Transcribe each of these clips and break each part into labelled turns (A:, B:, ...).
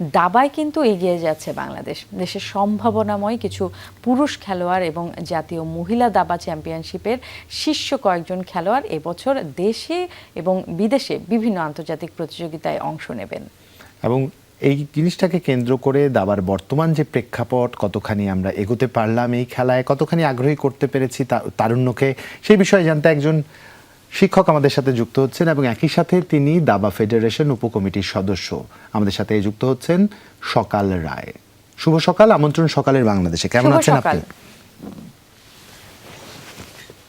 A: দাবায় কিন্তু এগিয়ে যাচ্ছে বাংলাদেশ। দেশের সম্ভাবনাময় কিছু পুরুষ খেলোয়াড় এবং জাতীয় মহিলা দাবা চ্যাম্পিয়নশিপের শীর্ষ কয়েকজন খেলোয়াড় এবছর দেশে এবং বিদেশে বিভিন্ন আন্তর্জাতিক প্রতিযোগিতায় অংশ নেবেন।
B: এবং এই জিনিসটাকে কেন্দ্র করে দাবার বর্তমান যে প্রেক্ষাপট, কতখানি আমরা এগোতে পারলাম এই খেলায়, কতখানি আগ্রহী করতে পেরেছি তারুণ্যকে, সেই বিষয়ে জানতে একজন শিক্ষক আমাদের সাথে যুক্ত হচ্ছেন এবং একই সাথে তিনি দাবা ফেডারেশন উপকমিটির সদস্য। আমাদের সাথে যুক্ত হচ্ছেন সকাল রায়। শুভ সকাল আমন্ত্রণ সকালের বাংলাদেশে। কেমন আছেন আপনি?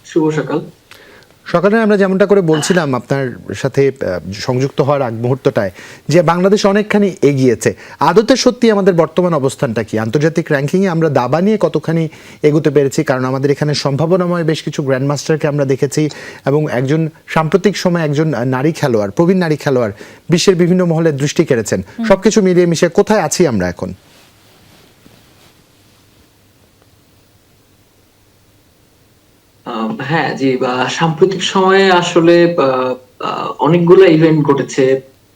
C: শুভ সকাল।
B: সকালে আমরা যেমনটা করে বলছিলাম আপনার সাথে সংযুক্ত হওয়ার আগ মুহূর্তটায় যে বাংলাদেশ অনেকখানি এগিয়েছে। আদতে সত্যি আমাদের বর্তমান অবস্থানটা কি? আন্তর্জাতিক র্যাঙ্কিংয়ে আমরা দাবা নিয়ে কতখানি এগোতে পেরেছি? কারণ আমাদের এখানে সম্ভাবনাময় বেশ কিছু গ্র্যান্ডমাস্টারকে আমরা দেখেছি এবং একজন সাম্প্রতিক সময় একজন নারী খেলোয়াড় প্রবীণ নারী খেলোয়াড় বিশ্বের বিভিন্ন মহলে দৃষ্টি কেড়েছেন। সবকিছু মিলিয়ে মিশিয়ে কোথায় আছি আমরা এখন?
C: হ্যাঁ জি সাম্প্রতিক সময়ে আসলে অনেকগুলো ইভেন্ট ঘটেছে।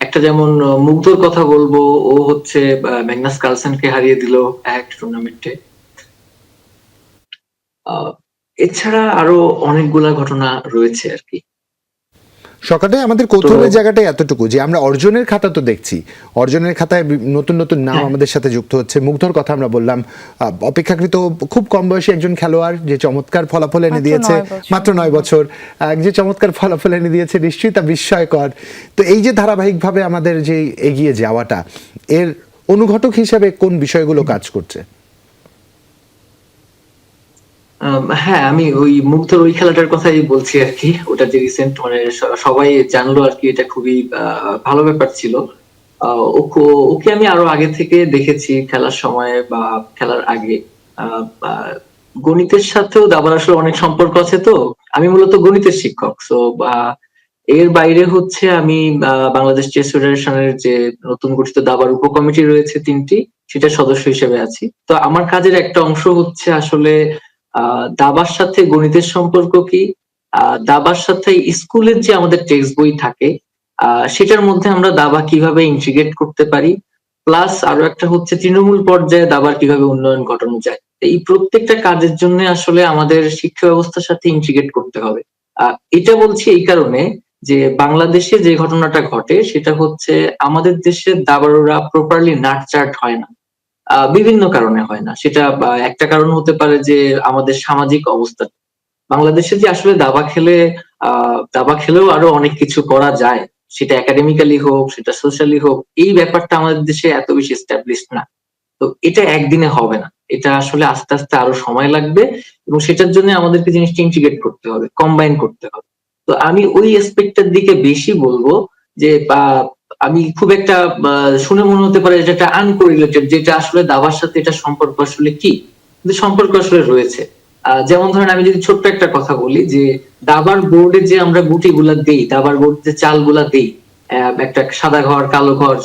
C: একটা যেমন মুগ্ধর কথা বলব, ও হচ্ছে ম্যাগনাস কার্লসনকে হারিয়ে দিল এক টুর্নামেন্টে এছাড়া আরও অনেকগুলা ঘটনা রয়েছে আর কি।
B: সকালে আমাদের কৌতূহলের জায়গাটাই এতটুকু যে আমরা অর্জনের খাতা তো দেখছি। অর্জনের খাতায় নতুন নতুন নাম
C: হ্যাঁ।
B: আমাদের সাথে যুক্ত হচ্ছে। মুগ্ধর কথা আমরা বললাম। আহ, অপেক্ষাকৃত খুব কম বয়সী একজন খেলোয়াড় যে চমৎকার ফলাফল এনে দিয়েছে। মাত্র নয় বছর। যে চমৎকার ফলাফল এনে দিয়েছে নিশ্চয়ই তা বিস্ময়কর। তো এই যে ধারাবাহিকভাবে আমাদের যে এগিয়ে যাওয়াটা এর অনুঘটক হিসাবে কোন বিষয়গুলো কাজ করছে?
C: হ্যাঁ আমি ওই মুগ্ধর ওই খেলাটার কথাই বলছি আর কি। ওটা যে রিসেন্ট মানে সবাই জানলো আর কি, এটা খুবই ভালো ব্যাপার ছিল। ওকে- আমি আরও আগে থেকে দেখেছি খেলার সময় বা খেলার আগে। গণিতের সাথেও দাবার আসলে অনেক সম্পর্ক আছে তো। আমি মূলত গণিতের শিক্ষক। সো এর বাইরে হচ্ছে আমি বাংলাদেশ চেস ফেডারেশনের যে নতুন গঠিত দাবার উপকমিটি রয়েছে তিনটি, সেটা সদস্য হিসেবে আছি। তো আমার কাজের একটা অংশ হচ্ছে আসলে দাবার সাথে গণিতের সম্পর্ক কি? দাবার সাথে স্কুলের যে আমাদের টেক্সট বই থাকে সেটার মধ্যে আমরা দাবা কীভাবে ইন্টিগ্রেট করতে পারি? প্লাস আরও একটা হচ্ছে তৃণমূল পর্যায়ে দাবার কীভাবে উন্নয়ন ঘটানো যায়? এই প্রত্যেকটা কাজের জন্য আসলে আমাদের শিক্ষা ব্যবস্থার সাথে ইন্টিগ্রেট করতে হবে। এটা বলছি এই কারণে যে বাংলাদেশে যে ঘটনাটা ঘটে, সেটা হচ্ছে আমাদের দেশের দাবারোরা প্রপারলি নাটচার্ট হয় না। বিভিন্ন কারণে হয় না। সেটা একটা কারণ হতে পারে যে আমাদের সামাজিক অবস্থা। বাংলাদেশে যে আসলে দাবা খেলে দাবা খেলেও আরও অনেক কিছু করা যায়। সেটা একাডেমিক্যালি হোক, সেটা সোশ্যালি হোক, এই ব্যাপারটা আমাদের দেশে এত বেশি এস্টাবলিশ না। তো এটা একদিনে হবে না। এটা আসলে আস্তে আস্তে আরও সময় লাগবে এবং সেটার জন্য আমাদেরকে জিনিসটা ইন্টিগ্রেট করতে হবে কম্বাইন করতে হবে। তো আমি ওই এসপেক্টের দিকে বেশি বলব যে আমি খুব একটা শুনে মনে হতে পারে এটা আনকোরিলেটেড যেটা আসলে দাবার সাথে এটা সম্পর্ক আসলে কি? কিন্তু সম্পর্ক আসলে রয়েছে। যেমন ধরেন আমি যদি ছোট্ট একটা কথা বলি, যে দাবার বোর্ডে যে আমরা গুটি গুলা দিই, দাবার বোর্ড যে চালগুলা দেই একটা সাদা ঘর, কালো ঘর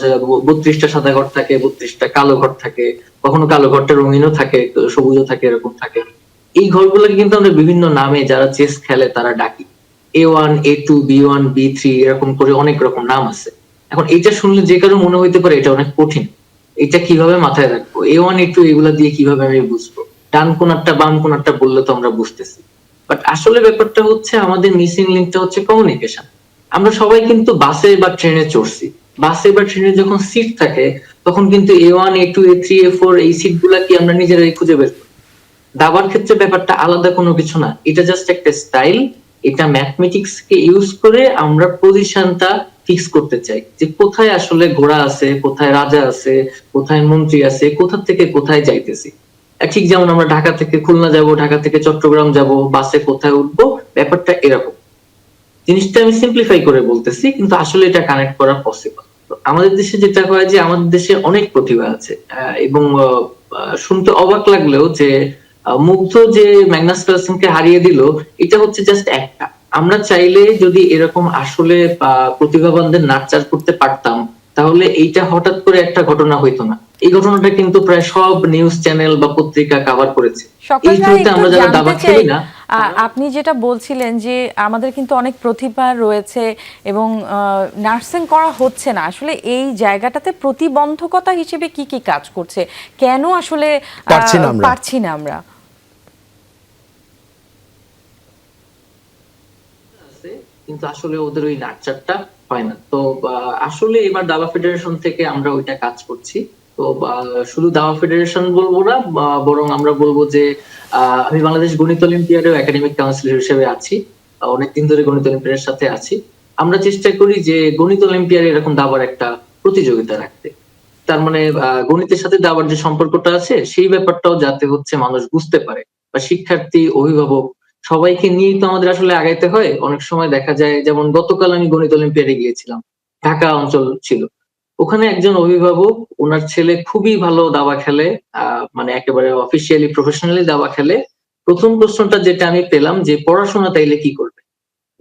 C: বত্রিশটা সাদা ঘর থাকে, বত্রিশটা কালো ঘর থাকে, কখনো কালো ঘরটা রঙিনও থাকে সবুজও থাকে, এরকম থাকে। এই ঘরগুলোকে কিন্তু আমরা বিভিন্ন নামে যারা চেস খেলে তারা ডাকি। A one A two B one B three এরকম করে অনেক রকম নাম আছে। এখন এটা শুনলে যে কারও মনে হইতে পারে এটা অনেক কঠিন। এটা কীভাবে মাথায় রাখব? এ ওয়ান, এ টু এগুলা দিয়ে কীভাবে আমি বুঝব? ডান কোনারটা বাম কোনারটা বললে তো আমরা বুঝতেছি। বাট আসলে ব্যাপারটা হচ্ছে আমাদের মিসিং লিঙ্কটা হচ্ছে কমিউনিকেশন আমরা সবাই কিন্তু বাসে বা ট্রেনে চড়ছি। বাসে বা ট্রেনে যখন সিট থাকে, তখন কিন্তু A one, A two, A three, A four এই সিটগুলা কি আমরা নিজেরাই খুঁজে বের করি? দাবার ক্ষেত্রে ব্যাপারটা আলাদা কোনো কিছু না। এটা জাস্ট একটা স্টাইল এটা ম্যাথমেটিক্স কে ইউজ করে আমরা পজিশনটা ফিক্স করতে চাই যে কোথায় আসলে ঘোড়া আছে, কোথায় রাজা আছে, কোথায় মন্ত্রী আছে, কোথা থেকে কোথায় যাইতেছি? ঠিক যেমন আমরা ঢাকা থেকে খুলনা যাব, ঢাকা থেকে চট্টগ্রাম যাব, বাসে কোথায় উঠবো, ব্যাপারটা এরকম। জিনিসটা আমি সিম্পলিফাই করে বলতেছি, কিন্তু আসলে এটা কানেক্ট করা পসিবল আমাদের দেশে যেটা হয় যে আমাদের দেশে অনেক প্রতিভা আছে এবং শুনতে অবাক লাগলেও যে মুগ্ধ যে ম্যাগনাস কালসেনকে হারিয়ে দিল, এটা হচ্ছে জাস্ট একটা। আমরা চাইলে যদি এরকম আসলে আহ, প্রতিভাবানদের নাচার করতে পারতাম তাহলে এইটা হঠাৎ করে একটা ঘটনা হইতো না। এই ঘটনাটা কিন্তু প্রায় সব নিউজ চ্যানেল বা পত্রিকা কভার করেছে। এই
A: রায়
C: আমরা যারা দাবা খেলি না
A: আপনি যেটা বলছিলেন যে আমাদের কিন্তু অনেক প্রতিভা রয়েছে এবং নার্সিং করা হচ্ছে না। আসলে এই জায়গাটাতে প্রতিবন্ধকতা হিসেবে কি কি কাজ করছে? কেন আসলে
B: পারছি না আমরা।
A: পারছি না আমরা
C: আছে কিন্তু আসলে ওদের ওই নার্চারটা হয় না। তো আসলে এবার দাবা ফেডারেশন থেকে আমরা ওইটা কাজ করছি। তো শুধু দাবা ফেডারেশন বলব না বরং আমরা বলব যে আমি বাংলাদেশ গণিত অলিম্পিয়াডেও একাডেমিক কাউন্সিলর হিসেবে আছি অনেকদিন ধরে গণিত অলিম্পিয়াডের সাথে আছি। আমরা চেষ্টা করি যে, গণিত অলিম্পিয়াডে এরকম দাবার একটা প্রতিযোগিতা রাখতে। তার মানে গণিতের সাথে দাবার যে সম্পর্কটা আছে, সেই ব্যাপারটাও যাতে হচ্ছে মানুষ বুঝতে পারে, বা শিক্ষার্থী, অভিভাবক সবাইকে নিয়েই তো আমাদের আসলে আগাইতে হয়। অনেক সময় দেখা যায়, যেমন গতকাল আমি গণিত অলিম্পিয়াডে গিয়েছিলাম। ঢাকা অঞ্চল ছিল। ওখানে একজন অভিভাবক, ওনার ছেলে খুবই ভালো দাবা খেলে মানে একেবারে অফিসিয়ালি প্রফেশনালি দাবা খেলে। প্রথম প্রশ্নটা যেটা আমি পেলাম যে, পড়াশোনা তাইলে কি করবে?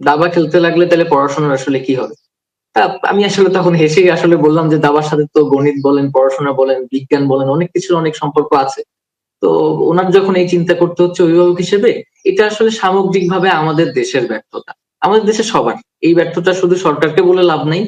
C: দাবা খেলতে লাগলে তাহলে পড়াশোনার আসলে কি হবে? তা, আমি আসলে তখন হেসেই আসলে বললাম যে, দাবার সাথে তো গণিত বলেন, পড়াশোনা বলেন, বিজ্ঞান বলেন, অনেক কিছুর অনেক সম্পর্ক আছে। তো ওনার যখন এই চিন্তা করতে হচ্ছে অভিভাবক হিসেবে এটা আসলে সামগ্রিকভাবে আমাদের দেশের ব্যর্থতা। আমাদের দেশে সবার। এই ব্যর্থতা শুধু সরকারকে বলে লাভ নেই।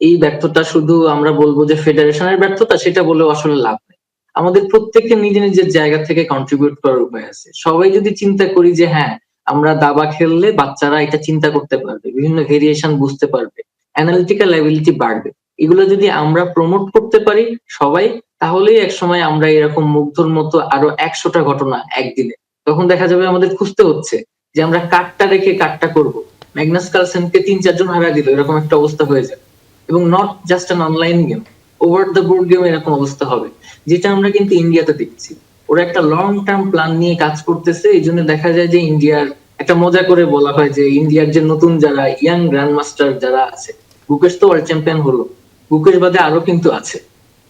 C: এই ব্যর্থতা শুধু আমরা বলব যে ফেডারেশনের ব্যর্থতা, সেটা বলেও আসলে লাভ নেই। আমাদের প্রত্যেকের নিজের নিজের জায়গা থেকে কন্ট্রিবিউট করার উপায় আছে। সবাই যদি চিন্তা করি যে হ্যাঁ আমরা দাবা খেললে বাচ্চারা এটা চিন্তা করতে পারবে, বিভিন্ন ভেরিয়েশন বুঝতে পারবে অ্যানালিটিক্যাল অ্যাবিলিটি বাড়বে। এগুলো যদি আমরা প্রমোট করতে পারি সবাই, তাহলেই এক সময় আমরা এরকম মুগ্ধর মতো আরও একশোটা ঘটনা একদিনে তখন দেখা যাবে আমাদের খুঁজতে হচ্ছে যে আমরা কাঠটা রেখে কাঠটা করব। ম্যাগনাস কালসেনকে তিন, চারজন হারা দিল, এরকম একটা অবস্থা হয়ে যাবে। এবং not just an online game over the board game এরকম অবস্থা হবে, যেটা আমরা কিন্তু ইন্ডিয়াতে দেখছি। ওরা একটা লং টার্ম প্ল্যান নিয়ে কাজ করতেছে, এই জন্য দেখা যায় যে ইন্ডিয়ার একটা মজা করে বলা হয় যে ইন্ডিয়ার যে নতুন যারা ইয়াং গ্র্যান্ড মাস্টার যারা আছে গুকেশ তো ওয়ার্ল্ড চ্যাম্পিয়ন হলো গুকেশ বাদে আরও কিন্তু আছে।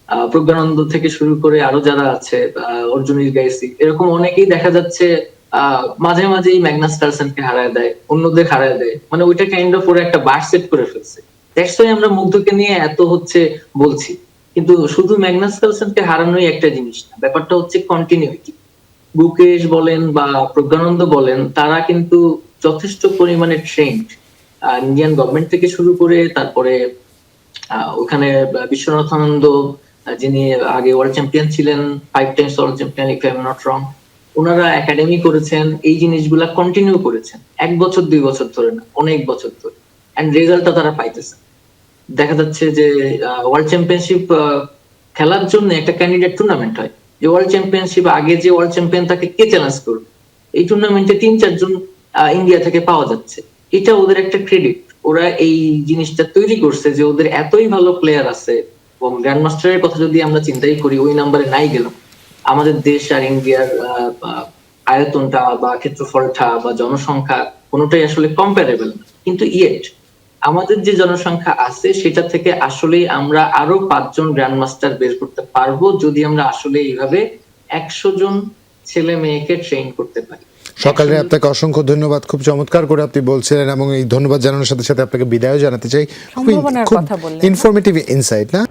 C: প্রজ্ঞানন্দ থেকে শুরু করে আরও যারা আছে অর্জুন গাইসি এরকম অনেকেই দেখা যাচ্ছে মাঝে মাঝেই ম্যাগনাস কালসেনকে হারায় দেয় অন্যদের হারায় দেয়। মানে ওইটা কাইন্ড অফ ওরা একটা বার সেট করে ফেলছে। আমরা মুগ্ধকে নিয়ে এত হচ্ছে বলছি। কিন্তু শুধু ম্যাগনাস কালসেনকে হারানোই একটা জিনিস না ব্যাপারটা হচ্ছে কন্টিনিউটি বুকেশ বলেন বা প্রজ্ঞানন্দ বলেন তারা কিন্তু যথেষ্ট পরিমাণে ট্রেন্ড ইন্ডিয়ান গভর্নমেন্ট থেকে শুরু করে তারপরে ওখানে বিশ্বনাথ আনন্দ আহ, যিনি আগে ওয়ার্ল্ড চ্যাম্পিয়ন ছিলেন five times world champion if I'm not wrong ওনারা একাডেমি করেছেন, এই জিনিসগুলা কন্টিনিউ করেছেন, এক বছর, দুই বছর ধরে না, অনেক বছর ধরে এন্ড রেজাল্টটা তারা পাইতেছে। দেখা যাচ্ছে যে ওয়ার্ল্ড চ্যাম্পিয়নশিপ খেলার জন্য একটা ক্যান্ডিডেট টুর্নামেন্ট হয়। যে ওয়ার্ল্ড চ্যাম্পিয়নশিপ আগে যে ওয়ার্ল্ড চ্যাম্পিয়ন তাকে কে চ্যালেঞ্জ করবে? এই টুর্নামেন্টে তিন, চারজন ইন্ডিয়া থেকে পাওয়া যাচ্ছে। এটা ওদের একটা ক্রেডিট ওরা এই জিনিসটা তৈরি করছে যে ওদের এতই ভালো প্লেয়ার আছে এবং গ্র্যান্ড মাস্টারের কথা যদি আমরা চিন্তাই করি ওই নাম্বারে নাই গেলাম। আমাদের দেশ আর ইন্ডিয়ার আয়তনটা বা ক্ষেত্রফলটা বা জনসংখ্যা কোনোটাই আসলে কম্পারেবল না। কিন্তু ইয়েট আমাদের যে জনসংখ্যা আছে সেটা থেকে আসলেই আমরা আরও পাঁচজন গ্র্যান্ড মাস্টার বের করতে পারব যদি আমরা আসলে এইভাবে একশো জন ছেলে মেয়েকে ট্রেন করতে পারি।
B: সকালে আপনাকে অসংখ্য ধন্যবাদ। খুব চমৎকার করে আপনি বলছিলেন এবং এই ধন্যবাদ জানানোর সাথে সাথে আপনাকে বিদায় জানাতে চাই। ইনফরমেটিভ ইনসাইট না?